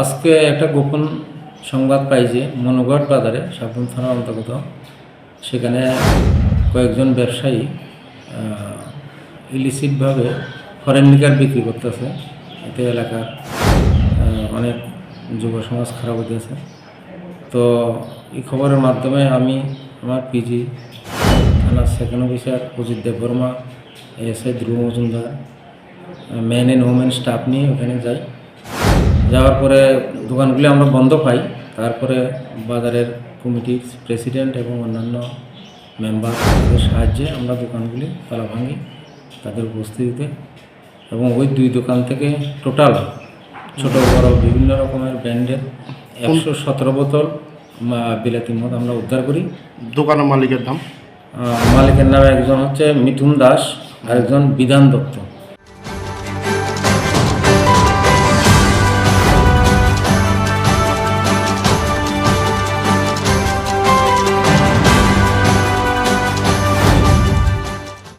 আজকে একটা গোপন সংবাদ পাই যে মনোগড় বাজারে, সাবরুম থানার অন্তর্গত। সেখানে কয়েকজন ব্যবসায়ী ইলিসিটভাবে ফরেন লিকার বিক্রি করতেছে। এতে এলাকার অনেক যুব সমাজ খারাপ হতেছে তো এই খবরের মাধ্যমে আমি আমার পিজি থানার second officer Ajit Debbarma SI Dhruba Majumdar man and women staff নিয়ে ওখানে যাই। যাওয়ার পরে দোকানগুলি আমরা বন্ধ পাই। তারপরে বাজারের কমিটির প্রেসিডেন্ট এবং অন্যান্য মেম্বারদের সাহায্যে আমরা দোকানগুলি তালা ভাঙি তাদের উপস্থিতিতে এবং ওই দুই দোকান থেকে টোটাল ছোট বড় বিভিন্ন রকমের ব্র্যান্ডের একশো সতেরো বোতল বিলাতি মদ আমরা উদ্ধার করি। দোকানের মালিকের নাম? মালিকের নামে একজন হচ্ছে মিথুন দাস আর একজন বিধান দত্ত।